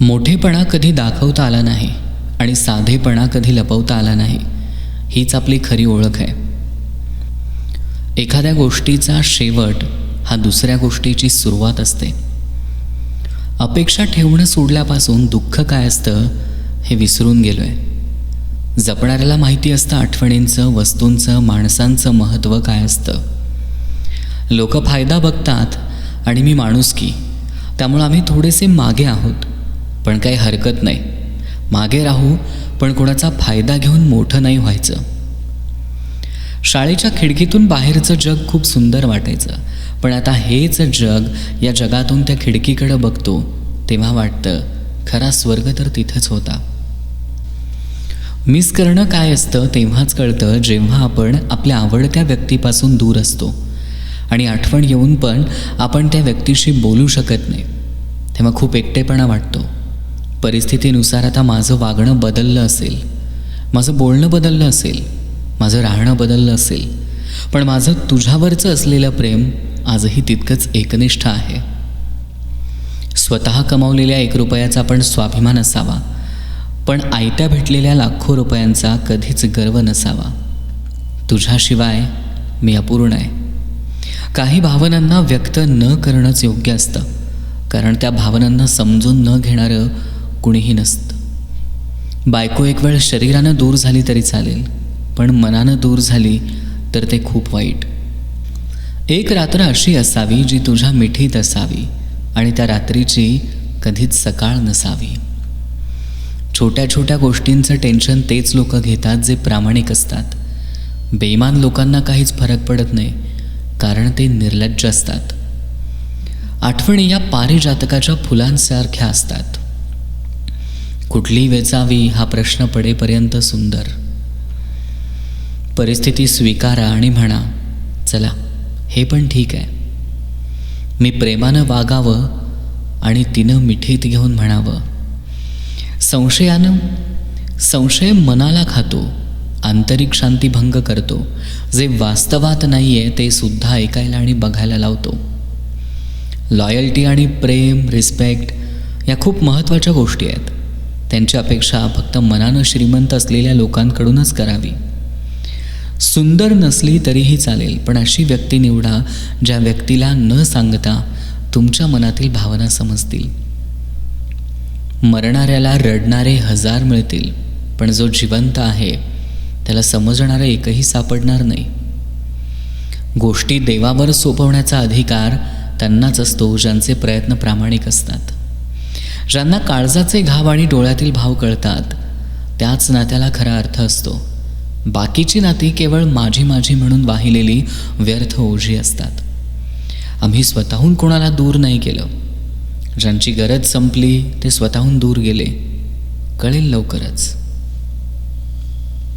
मोठेपणा कधी दाखवता आला नाही आणि साधेपणा कधी लपवता आला नाही हीच आपली खरी ओळख आहे. एखाद्या गोष्टीचा शेवट हा दुसऱ्या गोष्टीची सुरुवात असते. अपेक्षा ठेवणं सोडल्यापासून दुःख काय असतं हे विसरून गेलो आहे जपणाऱ्याला माहिती असतं आठवणींचं वस्तूंचं माणसांचं महत्त्व काय असतं. लोक फायदा बघतात आणि मी माणुसकी त्यामुळं आम्ही थोडेसे मागे आहोत. पण काही हरकत नाही. मागे राहू पण कोणाचा फायदा घेऊन मोठं नाही व्हायचं. शाळेच्या खिडकीतून बाहेरचं जग खूप सुंदर वाटायचं. पण आता हेच जग या जगातून त्या खिडकीकडं बघतो तेव्हा वाटतं खरा स्वर्ग तर तिथंच होता. मिस करणं काय असतं तेव्हाच कळतं जेव्हा आपण आपल्या आवडत्या व्यक्तीपासून दूर असतो. आणि आठवण येऊन पण आपण त्या व्यक्तीशी बोलू शकत नाही. तेव्हा खूप एकटेपणा वाटतो. परिस्थितीनुसार आता माझं वागणं बदललं असेल. माझं बोलणं बदललं असेल. माझं राहणं बदललं असेल. पण माझं तुझ्यावरचं असलेलं प्रेम आजही तितकंच एकनिष्ठ आहे. स्वतः कमावलेल्या एक रुपयाचा पण स्वाभिमान असावा. पण आयत्या भेटलेल्या लाखो रुपयांचा कधीच गर्व नसावा. तुझ्याशिवाय मी अपूर्ण आहे. काही भावनांना व्यक्त न करणंच योग्य असतं. कारण त्या भावनांना समजून न घेणारं कुणीही नसतं. बायको एक वेळ शरीरानं दूर झाली तरी चालेल पण मनानं दूर झाली तर ते खूप वाईट. एक रात्र अशी असावी जी तुझ्या मिठीत असावी आणि त्या रात्रीची कधीच सकाळ नसावी. छोट्या छोट्या गोष्टींचं टेन्शन तेच लोक घेतात जे प्रामाणिक असतात. बेईमान लोकांना काहीच फरक पडत नाही कारण ते निर्लज्ज असतात. आठवणी या पारिजातकाच्या फुलांसारख्या असतात. कुठली वेचावी हा प्रश्न पडेपर्यंत सुंदर. परिस्थिती स्वीकारा आणि म्हणा चला हे पण ठीक आहे. मी प्रेमानं वागावं आणि तिनं मिठीत घेऊन म्हणावं संशयानं संशय मनाला खातो आंतरिक शांतीभंग करतो जे वास्तवात नाही आहे ते सुद्धा ऐकायला आणि बघायला लावतो. लॉयल्टी आणि प्रेम रिस्पेक्ट या खूप महत्त्वाच्या गोष्टी आहेत. त्यांची अपेक्षा फक्त मनानं श्रीमंत असलेल्या लोकांकडूनच करावी. सुंदर नसली तरीही चालेल पण अशी व्यक्ती निवडा ज्या व्यक्तीला न सांगता तुमच्या मनातील भावना समजतील. मरणाऱ्याला रडणारे हजार मिळतील पण जो जिवंत आहे त्याला समजणारं एकही सापडणार नाही. गोष्टी देवावर सोपवण्याचा अधिकार त्यांनाच असतो ज्यांचे प्रयत्न प्रामाणिक असतात. ज्यांना काळजाचे घाव आणि डोळ्यातील भाव कळतात त्याच नात्याला खरा अर्थ असतो. बाकीची नाती केवळ माझी माझी म्हणून वाहिलेली व्यर्थ ओझी असतात. आम्ही स्वतःहून कोणाला दूर नाही केलं. ज्यांची गरज संपली ते स्वतःहून दूर गेले. कळेल लवकरच.